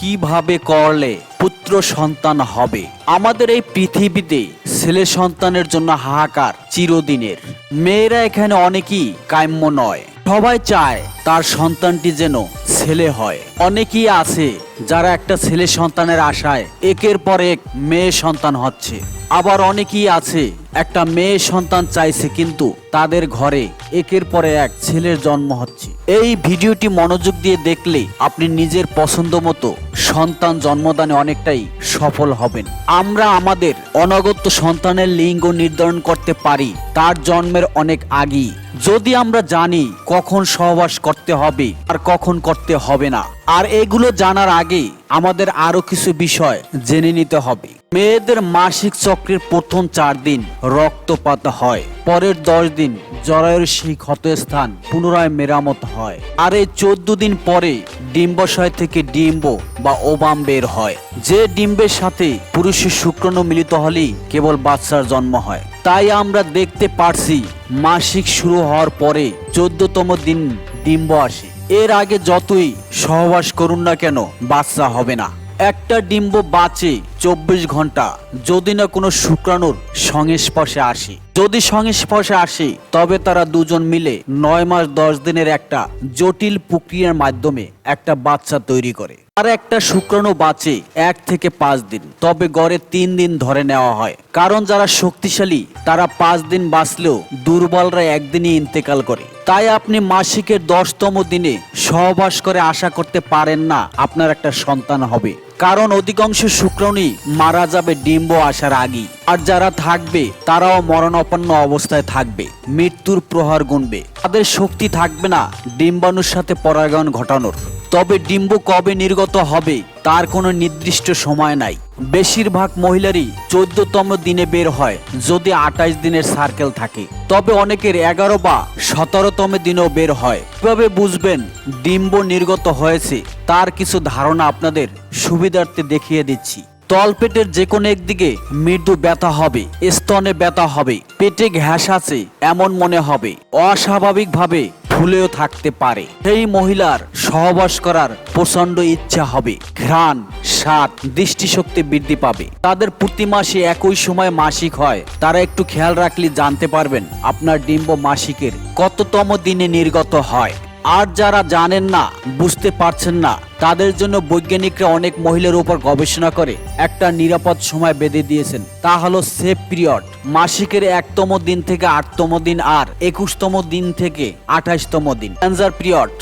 কীভাবে করলে পুত্র সন্তান হবে? আমাদের এই পৃথিবীতে ছেলে সন্তানের জন্য হাহাকার চিরদিনের। মেয়েরা এখানে অনেকেই কাম্য নয়। সবাই চায় তার সন্তানটি যেন ছেলে হয়। অনেকেই আছে যারা একটা ছেলে সন্তানের আশায় একের পর এক মেয়ে সন্তান হচ্ছে। আবার অনেকেই আছে। একটা মেয়ে সন্তান চাইছে কিন্তু তাদের ঘরে একের পরে এক ছেলের জন্ম হচ্ছে। এই ভিডিওটি মনোযোগ দিয়ে দেখলে আপনি নিজের পছন্দ মতো সন্তান জন্মদানে অনেকটাই সফল হবেন। আমরা আমাদের অনাগত সন্তানের লিঙ্গ নির্ধারণ করতে পারি, তার জন্মের অনেক আগেই। যদি আমরা জানি কখন সহবাস করতে হবে আর কখন করতে হবে না আর এগুলো জানার আগে আমাদের আরও কিছু বিষয় জেনে নিতে হবে। মেয়েদের মাসিক চক্রের প্রথম চার দিন রক্তপাত হয়, পরের দশ দিন জরায়ুর সেই ক্ষতস্থান পুনরায় মেরামত হয়, আর এই চোদ্দ দিন পরে ডিম্বাশয় থেকে ডিম্ব বা ওবাম বের হয়। যে ডিম্বের সাথে পুরুষের শুক্রাণু মিলিত হলেই কেবল বাচ্চার জন্ম হয়। তাই আমরা দেখতে পারছি মাসিক শুরু হওয়ার পরে চোদ্দতম দিন ডিম্ব আসে। এর আগে যতই সহবাস করুন না কেন, বাচ্চা হবে না। একটা ডিম্ব বাঁচে চব্বিশ ঘণ্টা, যদি না কোনো শুক্রাণুর সংস্পর্শে আসে। যদি সংস্পর্শে আসে, তবে তারা দুজন মিলে নয় মাস দশ দিনের একটা জটিল প্রক্রিয়ার মাধ্যমে একটা বাচ্চা তৈরি করে। আর একটা শুক্রাণু বাঁচে এক থেকে পাঁচ দিন। তবে গড়ে তিন দিন ধরে নেওয়া হয়। কারণ যারা শক্তিশালী, তারা পাঁচ দিন বাঁচলেও দুর্বলরা একদিনই ইন্তেকাল করে। তাই আপনি মাসিকের দশতম দিনে সহবাস করে আশা করতে পারেন না আপনার একটা সন্তান হবে। কারণ অধিকাংশ শুক্রাণুই মারা যাবে ডিম্ব আসার আগেই। আর যারা থাকবে, তারাও মরণাপন্ন অবস্থায় থাকবে। মৃত্যুর প্রহার গুনবে। তাদের শক্তি থাকবে না ডিম্বাণুর সাথে পরাগায়ন ঘটানোর। তবে ডিম্ব কবে নির্গত হবে, তার কোনো নির্দিষ্ট সময় নাই। বেশিরভাগ মহিলারই চোদ্দতম দিনে বের হয়, যদি আঠাইশ দিনের সার্কেল থাকে। তবে অনেকের এগারো বা সতেরোতম দিনেও বের হয়। কীভাবে বুঝবেন ডিম্ব নির্গত হয়েছে, তার কিছু ধারণা আপনাদের সুবিধার্থে দেখিয়ে দিচ্ছি। তলপেটের যে কোনো একদিকে মৃদু ব্যথা হবে, স্তনে ব্যথা হবে, পেটে ঘ্যাস আছে, এমন মনে হবে। অস্বাভাবিকভাবে ফুলেও থাকতে পারে। সেই মহিলার সহবাস করার প্রচণ্ড ইচ্ছা হবে। ঘ্রাণ, স্বাদ, দৃষ্টিশক্তি বৃদ্ধি পাবে। তাদের প্রতি মাসে একই সময় মাসিক হয়। তারা একটু খেয়াল রাখলে জানতে পারবেন আপনার ডিম্ব মাসিকের কততম দিনে নির্গত হয়। আর যারা জানেন না, বুঝতে পারছেন না তাদের জন্য বৈজ্ঞানিকরা অনেক মহিলার উপর গবেষণা করে একটা নিরাপদ সময় বেঁধে দিয়েছেন। তা হলো সেফ পিরিয়ড। মাসিকের একতম দিন থেকে আটতম দিন আর একুশতম দিন থেকে আঠাশতম দিন। ক্যান্সার পিরিয়ড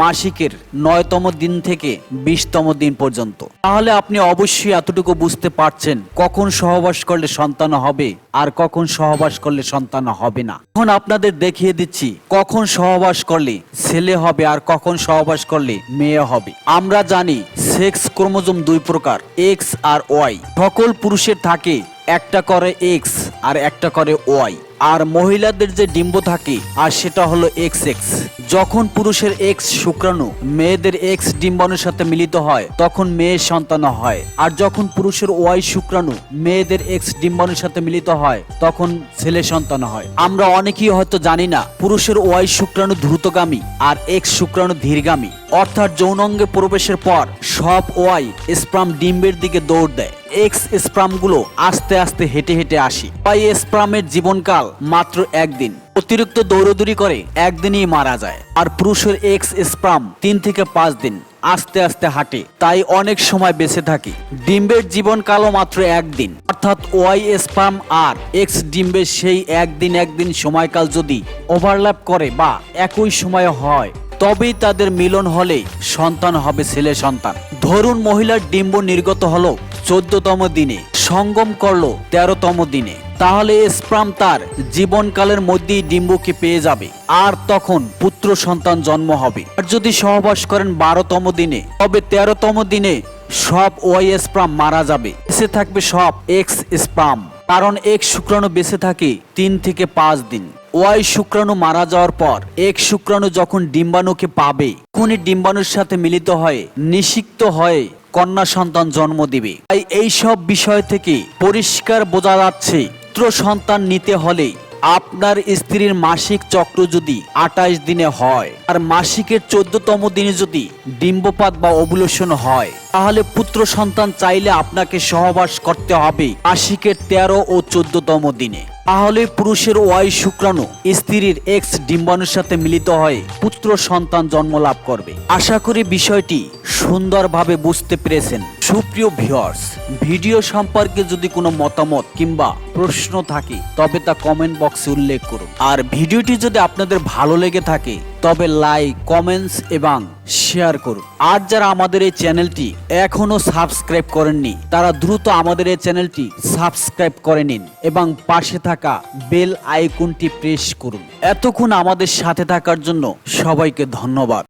মাসিকের নয়তম দিন থেকে বিশতম দিন পর্যন্ত। তাহলে আপনি অবশ্যই এতটুকু বুঝতে পারছেন কখন সহবাস করলে সন্তান হবে আর কখন সহবাস করলে সন্তান হবে না। এখন আপনাদের দেখিয়ে দিচ্ছি কখন সহবাস করলে ছেলে হবে আর কখন সহবাস করলে মেয়ে হবে। আমরা জানি সেক্স ক্রোমোজোম দুই প্রকার, এক্স আর ওয়াই। সকল পুরুষের থাকে, একটা করে এক্স। আর একটা করে ওয়াই। আর মহিলাদের যে ডিম্ব থাকে, আর সেটা হলো এক্স এক্স। যখন পুরুষের এক্স শুক্রাণু, মেয়েদের এক্স ডিম্বাণুর সাথে মিলিত হয়, তখন মেয়ের সন্তান হয়। আর যখন পুরুষের ওয়াই শুক্রাণু, মেয়েদের এক্স ডিম্বাণুর সাথে মিলিত হয়, তখন ছেলে সন্তান হয়। আমরা অনেকেই হয়তো জানি না, পুরুষের ওয়াই শুক্রাণু দ্রুতগামী আর এক্স শুক্রাণু ধীরগামী। অর্থাৎ যৌনাঙ্গে প্রবেশের পর সব ওয়াই স্প্রাম ডিম্বের দিকে দৌড় দেয়। এক্স স্প্রামগুলো আস্তে আস্তে হেঁটে হেঁটে আসি। ওয়াই স্প্রামের জীবনকাল মাত্র একদিন। অতিরিক্ত দৌড়দৌড়ি করে একদিনই মারা যায়। আর পুরুষের এক্স স্প্রাম তিন থেকে পাঁচ দিন আস্তে আস্তে হাঁটে। তাই অনেক সময় বেঁচে থাকে। ডিম্বের জীবনকালও মাত্র একদিন। অর্থাৎ ওয়াই স্পাম আর এক্স ডিম্বের সেই একদিন একদিন সময়কাল যদি ওভারল্যাপ করে বা একই সময়ে হয়, তবেই তাদের মিলন হলে সন্তান হবে ছেলে সন্তান ধরুন মহিলার ডিম্ব নির্গত হলো চোদ্দতম দিনে, সঙ্গম করল তেরোতম দিনে। তাহলে স্প্রাম তার জীবনকালের মধ্যেই ডিম্বকে পেয়ে যাবে। আর তখন পুত্র সন্তান জন্ম হবে। আর যদি সহবাস করেন বারোতম দিনে, তবে তেরোতম দিনে সব ওয়াই স্প্রাম মারা যাবে। বেঁচে থাকবে সব এক্স স্প্রাম। কারণ এক্স শুক্রাণু বেঁচে থাকে তিন থেকে পাঁচ দিন। ওয়াই শুক্রাণু মারা যাওয়ার পর, এক শুক্রাণু যখন ডিম্বাণুকে পাবে তখনই ডিম্বাণুর সাথে মিলিত হয়, নিষিক্ত হয়ে কন্যা সন্তান জন্ম দিবে। তাই এইসব বিষয় থেকে পরিষ্কার বোঝা যাচ্ছে, পুত্র সন্তান নিতে হলে আপনার স্ত্রীর মাসিক চক্র যদি আঠাশ দিনে হয়, আর মাসিকের চোদ্দতম দিনে যদি ডিম্বপাত বা ওভুলেশন হয়, তাহলে পুত্র সন্তান চাইলে আপনাকে সহবাস করতে হবে মাসিকের তেরো ও চোদ্দতম দিনে। তাহলে পুরুষের ওয়াই শুক্রাণু স্ত্রীর এক্স ডিম্বাণুর সাথে মিলিত হয়ে পুত্র সন্তান জন্ম লাভ করবে। আশা করি বিষয়টি সুন্দরভাবে বুঝতে পেরেছেন। সুপ্রিয় ভিউয়ার্স ভিডিও সম্পর্কে যদি কোনো মতামত কিংবা প্রশ্ন থাকে, তবে তা কমেন্ট বক্সে উল্লেখ করুন। আর ভিডিওটি যদি আপনাদের ভালো লেগে থাকে, তবে লাইক কমেন্টস এবং শেয়ার করুন। আর যারা আমাদের এই চ্যানেলটি এখনও সাবস্ক্রাইব করেননি, তারা দ্রুত আমাদের এই চ্যানেলটি সাবস্ক্রাইব করে নিন এবং পাশে থাকা বেল আইকনটি প্রেস করুন। এতক্ষণ আমাদের সাথে থাকার জন্য সবাইকে ধন্যবাদ।